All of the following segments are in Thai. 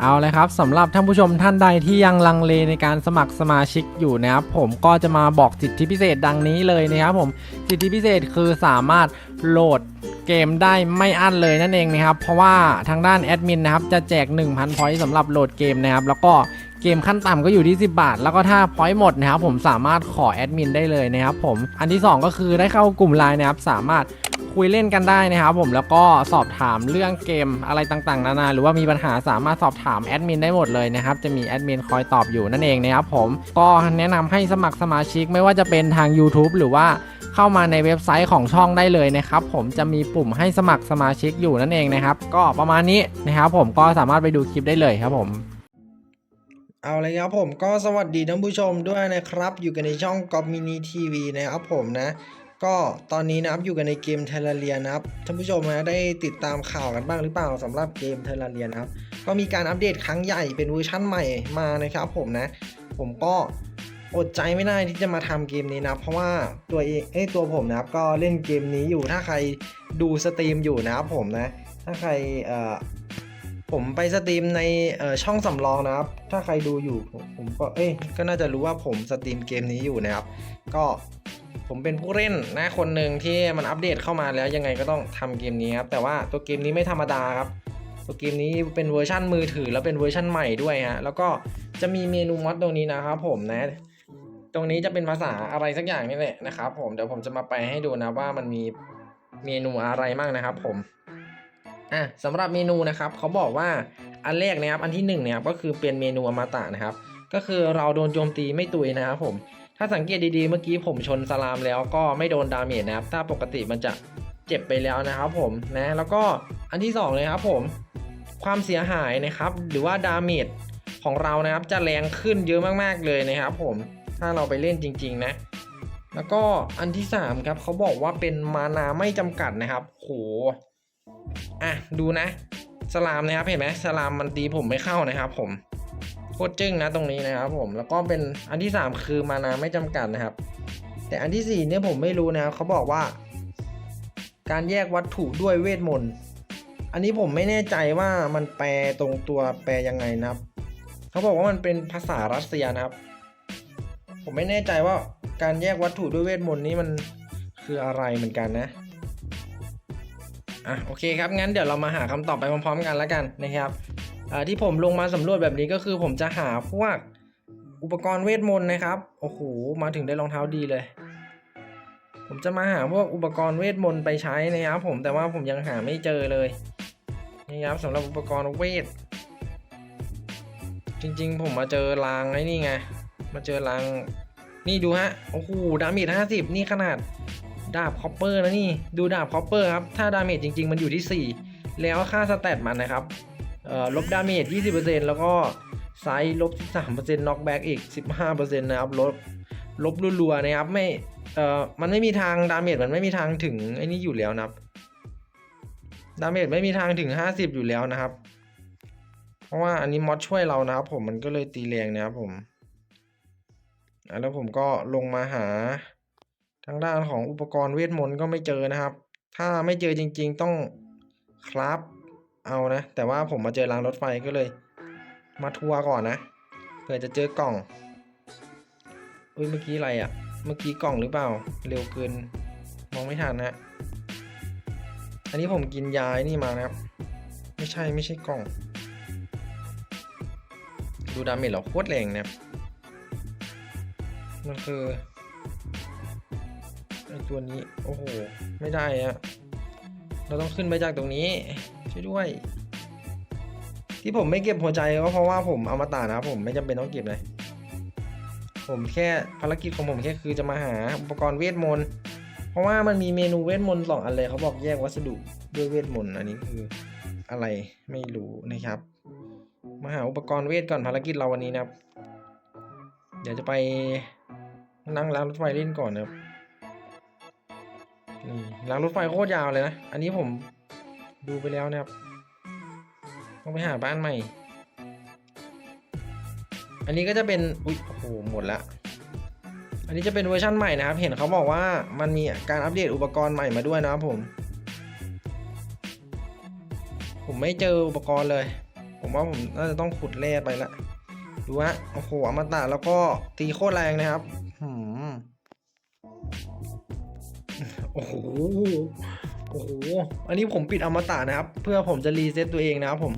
เอาเลยครับสำหรับท่านผู้ชมท่านใดที่ยังลังเลในการสมัครสมาชิกอยู่นะครับผมก็จะมาบอกสิทธิพิเศษดังนี้เลยนะครับผมสิทธิพิเศษคือสามารถโหลดเกมได้ไม่อั้นเลยนั่นเองนะครับเพราะว่าทางด้านแอดมินนะครับจะแจก 1,000พอยต์สำหรับโหลดเกมนะครับแล้วก็เกมขั้นต่ำก็อยู่ที่ 10 บาท แล้วก็ถ้าพอยต์หมดนะครับผมสามารถขอแอดมินได้เลยนะครับผมอันที่สองก็คือได้เข้ากลุ่มไลน์นะครับสามารถ คุยเล่นกันได้นะครับผมแล้วก็สอบถามเรื่องเกมอะไรต่างๆ นานาหรือว่ามีปัญหาสามารถสอบถามแอดมินได้หมดเลยนะครับจะมีแอดมินคอยตอบอยู่นั่นเองนะครับผมก็แนะนำให้สมัครสมาชิกไม่ว่าจะเป็นทาง YouTube หรือว่าเข้ามาในเว็บไซต์ของช่องได้เลยนะครับผมจะมีปุ่มให้สมัครสมาชิกอยู่นั่นเองนะครับก็ประมาณนี้นะครับผมก็สามารถไปดูคลิปได้เลยครับผมเอาเลยครับผมก็สวัสดีท่านผู้ชมด้วยนะครับ อยู่กันในช่องกอบมินิทีวีนะครับผมนะ ก็ตอนนี้นะครับอยู่กันในเกมเทเลเรียนะครับท่านผู้ชมนะได้ติดตามข่าวกันบ้างหรือเปล่าสำหรับเกมเทเลเรียนะครับ ก็มีการอัปเดตครั้งใหญ่เป็นเวอร์ชั่นใหม่มานะครับผมนะ ผมก็อดใจไม่ได้ที่จะมาทำเกมนี้นะเพราะว่าตัวเองเอ้ตัวผมนะครับก็เล่นเกมนี้อยู่ถ้าใครดูสตรีมอยู่นะครับผมนะ ถ้าใครเอ่อผมไปสตรีมในเอ่อช่องสำรองนะครับ ถ้าใครดูอยู่ผมผมก็เอ้ยก็น่าจะรู้ว่าผมสตรีมเกมนี้อยู่นะครับ ก็ ผมเป็นผู้เล่นนะคนหนึ่งที่มันอัปเดตเข้ามาแล้วยังไงก็ต้องทำเกมนี้ครับแต่ว่าตัวเกมนี้ไม่ธรรมดาครับตัวเกมนี้เป็นเวอร์ชั่นมือถือแล้วเป็นเวอร์ชั่นใหม่ด้วยฮะแล้วก็จะมีเมนูมอดตรงนี้นะครับผมนะตรงนี้จะเป็นภาษาอะไรสักอย่างนี่แหละนะครับผมเดี๋ยวผมจะมาแปลให้ดูนะว่ามันมีเมนูอะไรบ้างนะครับผมอะสำหรับเมนูนะครับเขาบอกว่าอันแรกนะครับอันที่หนึ่งเนี่ยครับก็คือเป็นเมนูอมตะนะครับ ก็คือเราโดนโจมตีไม่ตุยนะครับผม ถ้าสังเกตดีๆ เมื่อกี้ผมชนสลามแล้วก็ไม่โดนดาเมจนะครับ ถ้าปกติมันจะเจ็บไปแล้วนะครับผมนะ แล้วก็อันที่สองเลยครับผม ความเสียหายนะครับ หรือว่าดาเมจของเรานะครับจะแรงขึ้นเยอะมากๆเลยนะครับผม ถ้าเราไปเล่นจริง ๆ นะ แล้วก็อันที่สามครับเขาบอกว่าเป็นมานาไม่จำกัดนะครับ โห อะดูนะ สลามนะครับเห็นไหมสลามมันตีผมไม่เข้านะครับผม คตรจึ้งนะตรงนี้นะครับผมแล้วก็เป็นอันที่ 3 คือมานาไม่จำกัดนะครับ แต่อันที่ 4 เนี่ยผมไม่รู้นะครับเขาบอกว่า การแยกวัตถุด้วยเวทมนต์อันนี้ผมไม่แน่ใจว่ามันแปลตรงตัวแปลยังไงนะครับ เขาบอกว่ามันเป็นภาษารัสเซียนะครับ ผมไม่แน่ใจว่าการแยกวัตถุด้วยเวทมนต์นี้มันคืออะไรเหมือนกันนะอะโอเคครับงั้นเดี๋ยวเรามาหาคำตอบไปพร้อมๆกันแล้วกันนะครับ ที่ผมลงมาสำรวจแบบนี้ก็คือผมจะหาพวกอุปกรณ์เวทมนต์นะครับ โอ้โห มาถึงได้รองเท้าดีเลย ผมจะมาหาพวกอุปกรณ์เวทมนต์ไปใช้นะครับผม แต่ว่าผมยังหาไม่เจอเลยนี่ครับสำหรับอุปกรณ์เวท จริงๆ ผมมาเจอรางไอ้นี่ไง มาเจอราง นี่ดูฮะ โอ้โห ดาเมจห้าสิบนี่ขนาดดาบคอปเปอร์นะนี่ ดูดาบคอปเปอร์ครับ ถ้าดาเมจจริง ๆ มันอยู่ที่ 4 แล้วค่าสแตทมันนะครับ ลบดาเมจ 20%แล้วก็ไซส์ลบ 13%น็อกแบ็กอีก 15%นะครับลบลบรัวๆนะครับไม่เอ่อมันไม่มีทางดาเมจมันไม่มีทางถึงไอ้นี่อยู่แล้วนะครับดาเมจไม่มีทางถึง 50 อยู่แล้วนะครับ เพราะว่าอันนี้มอดช่วยเรานะครับ ผมมันก็เลยตีแรงนะครับผมแล้วผมก็ลงมาหาทางด้านของอุปกรณ์เวทมนต์ก็ไม่เจอนะครับ ถ้าไม่เจอจริง ๆ ต้องคราฟ เอานะ แต่ว่าผมมาเจอรางรถไฟก็เลย มาทัวร์ก่อนนะเผื่อจะเจอกล่องอุ้ยเมื่อกี้อะไรอะ่ะ เมื่อกี้กล่องหรือเปล่า เร็วเกินมองไม่ทันนะอันนี้ผมกินยาไนี่มานะครับ ไม่ใช่ไม่ใช่กล่อง ดูดาเมจเราโคตรแรงนะครับมันคือไอตัวนี้ โอ้โห ไม่ได้อะเราต้องขึ้นไปจากตรงนี้ ช่วยด้วย ที่ผมไม่เก็บหัวใจก็เพราะว่าผมเอามาตานะครับผมไม่จำเป็นต้องเก็บเลย ผมแค่ภารกิจของผมแค่คือจะมาหาอุปกรณ์เวทมนต์เพราะว่ามันมีเมนูเวทมนต์สองอันเลยเขาบอกแยกวัสดุด้วยเวทมนต์อันนี้คืออะไรไม่รู้นะครับ มาหาอุปกรณ์เวทก่อนภารกิจเราวันนี้นะครับ เดี๋ยวจะไปนั่งรางรถไฟเล่นก่อนนะครับนี่รางรถไฟโคตรยาวเลยนะ อันนี้ผม ดูไปแล้วนะครับ ต้องไปหาบ้านใหม่ อันนี้ก็จะเป็นอุ๊ยโอ้โหหมดละอันนี้จะเป็นเวอร์ชั่นใหม่นะครับ เห็นเขาบอกว่ามันมีการอัปเดตอุปกรณ์ใหม่มาด้วยนะครับผม ผมไม่เจออุปกรณ์เลย ผมว่าผมน่าจะต้องขุดแร่ไปละ ดูฮะ โอ้โหอมตะแล้วก็ตีโคตรแรงนะครับหืมโอ้โห โอ้โห อันนี้ผมปิดอมตะนะครับ เพื่อผมจะรีเซ็ตตัวเองนะครับผม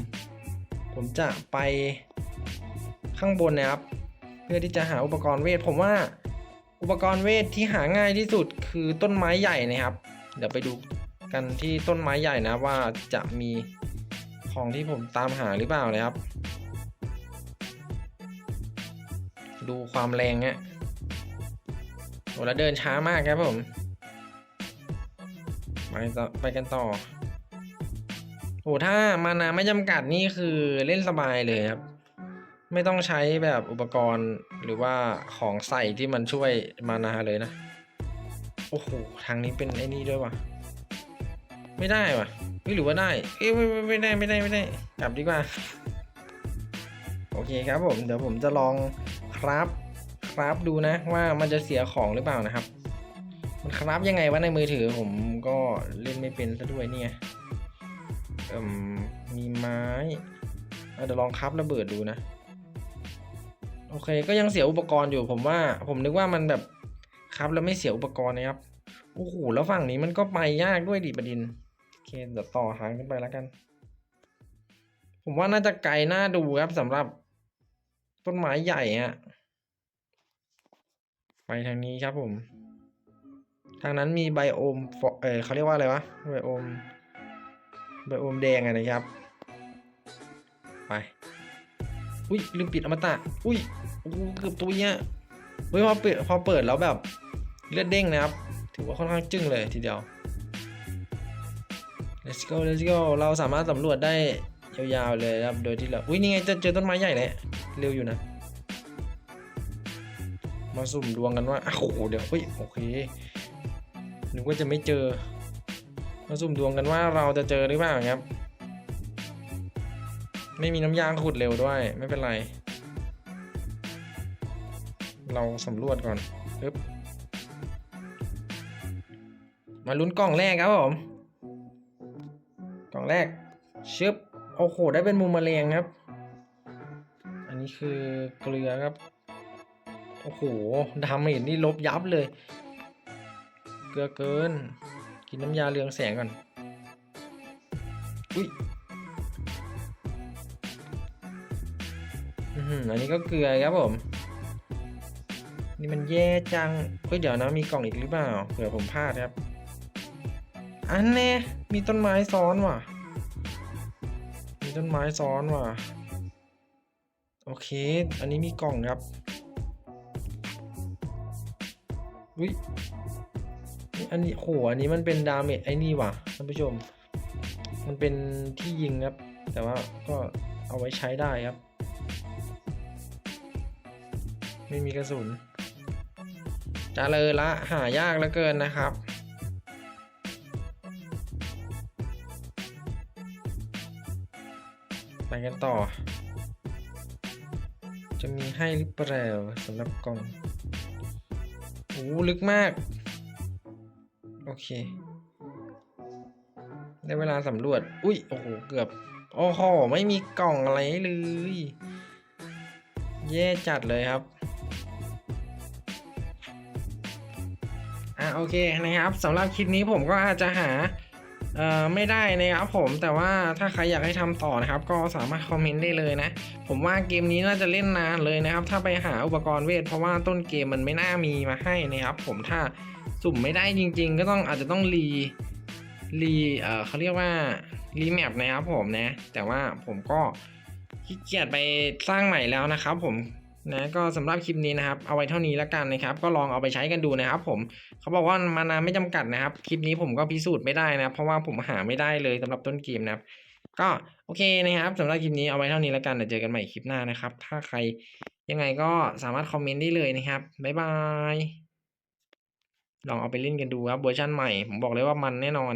ผมจะไปข้างบนนะครับ เพื่อที่จะหาอุปกรณ์เวท ผมว่าอุปกรณ์เวทที่หาง่ายที่สุดคือต้นไม้ใหญ่นะครับ เดี๋ยวไปดูกันที่ต้นไม้ใหญ่นะว่าจะมีของที่ผมตามหาหรือเปล่านะครับ ดูความแรงเนี่ยโอ้แล้วเดินช้ามากครับผม ไปต่อไปกันต่อโอ้ถ้ามานาไม่จำกัดนี่คือเล่นสบายเลยครับ ไม่ต้องใช้แบบอุปกรณ์หรือว่าของใส่ที่มันช่วยมานาเลยนะ โอ้โห ทางนี้เป็นไอ้นี่ด้วยวะไม่ได้วะเฮ้ยหรือว่าได้ เอ้ยไม่ไม่ไม่ได้ไม่ได้ไม่ได้ กลับดีกว่า โอเคครับผม เดี๋ยวผมจะลองครับ ครับดูนะว่ามันจะเสียของหรือเปล่านะครับ มันครับยังไงวะในมือถือผมก็เล่นไม่เป็นซะด้วยเนี่ยเอ่มมีไม้เดี๋ยวลองครับระเบิดดูนะ โอเคก็ยังเสียอุปกรณ์อยู่ผมว่า ผมนึกว่ามันแบบครับแล้วไม่เสียอุปกรณ์นะครับโอ้โหแล้วฝั่งนี้มันก็ไปยากด้วยดิประดินโอเคเดี๋ยวต่อทางขึ้นไปแล้วกัน ผมว่าน่าจะไกลน่าดูครับสำหรับต้นไม้ใหญ่อะไปทางนี้ครับผม ทางนั้นมีไบโอมฟอเออเขาเรียกว่าอะไรวะ ไบโอม ไบโอมแดงอะนะครับ ไป อุ้ยลืมปิดอมตะ อุ้ยโอ้โหเกือบตัวเนี้ยเฮ้ยพอเปิดพอเปิดแล้วแบบเลือดเด้งนะครับ ถือว่าค่อนข้างจึ้งเลยทีเดียว let's go let's go เราสามารถสำรวจได้ยาวๆเลยครับ โดยที่เรา อุ้ยนี่ไงจะเจอต้นไม้ใหญ่เลยเร็วอยู่นะ มาสุ่มดวงกันว่าโอ้โห เดี๋ยวเฮ้ย โอเค นึกว่าจะไม่เจอมาสุ่มดวงกันว่าเราจะเจอหรือเปล่าครับ ไม่มีน้ำยางขุดเร็วด้วย ไม่เป็นไร เราสำรวจก่อนปึ๊บมาลุ้นกล่องแรกครับผม กล่องแรกชึบโอ้โหได้เป็นมุมแมลงครับ อันนี้คือเกลือครับ โอ้โหดาเมจนี่ลบยับเลย เกลือเกิน กินน้ำยาเรืองแสงก่อน อุ้ยอืออันนี้ก็เกลือครับผม นี่มันแย่จังเฮ้ยเดี๋ยวนะมีกล่องอีกหรือเปล่าเผื่อผมพลาดครับ อันแน่มีต้นไม้ซ้อนว่ะ มีต้นไม้ซ้อนว่ะ โอเค อันนี้มีกล่องครับอุ้ย อันนี้โหอันนี้มันเป็นดาเมจไอ้นี่ว่ะท่านผู้ชม มันเป็นที่ยิงครับ แต่ว่าก็เอาไว้ใช้ได้ครับ ไม่มีกระสุนจะเลยละหายากเหลือเกินนะครับไปกันต่อ จะมีให้หรือเปล่าสำหรับกล่องโอ้ลึกมาก อเค ได้เวลาสำรวจ อุ้ย โอ้โห เกือบ โอ้โห ไม่มีกล่องอะไรเลย แย่จัดเลยครับอะโอเคนะครับสำหรับคลิปนี้ผมก็อาจจะหา เอ่อไม่ได้นะครับผมแต่ว่าถ้าใครอยากให้ทำต่อนะครับ ก็สามารถคอมเมนต์ได้เลยนะ ผมว่าเกมนี้น่าจะเล่นนานเลยนะครับ ถ้าไปหาอุปกรณ์เวท เพราะว่าต้นเกมมันไม่น่ามีมาให้นะครับ ผมถ้าสุ่มไม่ได้จริง ๆ ก็ต้องอาจจะต้องรีรีเอ่อเขาเรียกว่ารีแมปนะครับผมนะ แต่ว่าผมก็ขี้เกียจไปสร้างใหม่แล้วนะครับผม นะก็สำหรับคลิปนี้นะครับ เอาไว้เท่านี้แล้วกันนะครับ ก็ลองเอาไปใช้กันดูนะครับผมเขาบอกว่ามานาไม่จำกัดนะครับ คลิปนี้ผมก็พิสูจน์ไม่ได้นะ เพราะว่าผมหาไม่ได้เลยสำหรับต้นเกมนะครับ ก็โอเคนะครับสำหรับคลิปนี้เอาไว้เท่านี้แล้วกันเดี๋ยวเจอกันใหม่คลิปหน้านะครับ ถ้าใครยังไงก็สามารถคอมเมนต์ได้เลยนะครับบ๊ายบายลองเอาไปเล่นกันดูครับเวอร์ชันใหม่ ผมบอกเลยว่ามันแน่นอน